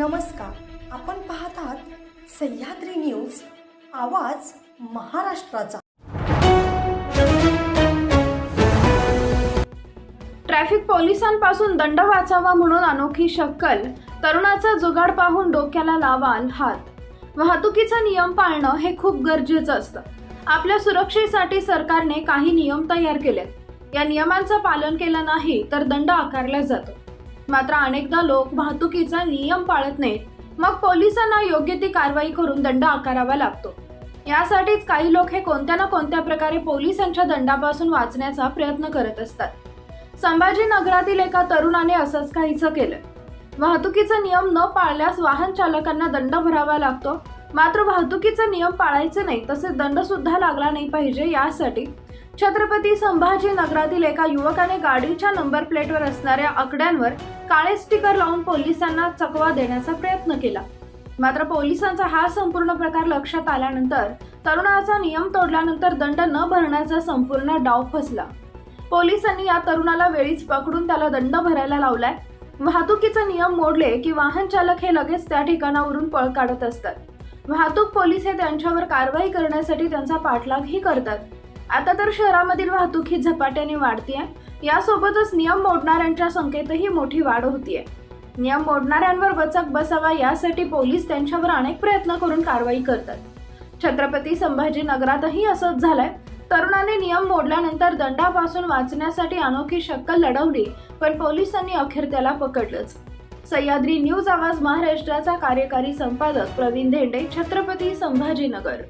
नमस्कार. आपण पाहत आहात सह्याद्री न्यूज आवाज महाराष्ट्राचा. ट्रॅफिक पोलिसांपासून दंड वाचावा म्हणून अनोखी शक्कल तरुणाचा जुगाड पाहून डोक्याला लावाल हात. वाहतुकीचा नियम पाळणं हे खूप गरजेचं असतं. आपल्या सुरक्षेसाठी सरकारने काही नियम तयार केलेत. या नियमांचं पालन केलं नाही तर दंड आकारला जातो. मात्र अनेकदा लोक वाहतुकीचा नियम पाळत नाहीत. मग पोलिसांना योग्य ती कारवाई करून दंड आकारावा लागतो. यासाठीच काही लोक हे कोणत्या ना कोणत्या प्रकारे पोलिसांच्या दंडापासून वाचण्याचा प्रयत्न करत असतात. संभाजीनगरातील एका तरुणाने असंच काहीचं केलं. वाहतुकीचा नियम न पाळल्यास वाहन चालकांना दंड भरावा लागतो. मात्र वाहतुकीचा नियम पाळायचे नाही तसेच दंड सुद्धा लागला नाही पाहिजे यासाठी छत्रपती संभाजीनगरातील एका युवकाने गाडीच्या नंबर प्लेटवर असणाऱ्या आकड्यांवर काळे स्टिकर लावून पोलिसांना चकवा देण्याचा प्रयत्न केला. मात्र पोलिसांचा हा संपूर्ण प्रकार लक्षात आल्यानंतर तरुणाचा नियम तोडल्यानंतर दंड न भरण्याचा संपूर्ण डाव फसला. पोलिसांनी या तरुणाला वेळीच पकडून त्याला दंड भरायला लावलाय. वाहतुकीचे नियम मोडले की वाहन चालक हे लगेच त्या ठिकाणावरून पळ काढत असतात. वाहतूक पोलीस हे त्यांच्यावर कारवाई करण्यासाठी त्यांचा पाठलागही करतात. आता तर शहरामधील वाहतूक ही झपाट्याने आहे यासोबतच नियम मोडणाऱ्यांच्या संख्येतही मोठी वाढ होतीये. नियम मोडणाऱ्यांवर वचक बसावा यासाठी पोलीस त्यांच्यावर अनेक प्रयत्न करून कारवाई करतात. छत्रपती संभाजीनगरातही असंच झालंय. तरुणाने नियम मोडल्यानंतर दंडापासून वाचण्यासाठी अनोखी शक्कल लढवली पण पोलिसांनी अखेर त्याला पकडलंच. सह्याद्री न्यूज आवाज महाराष्ट्राचा कार्यकारी संपादक प्रवीण धेंडे छत्रपती संभाजीनगर.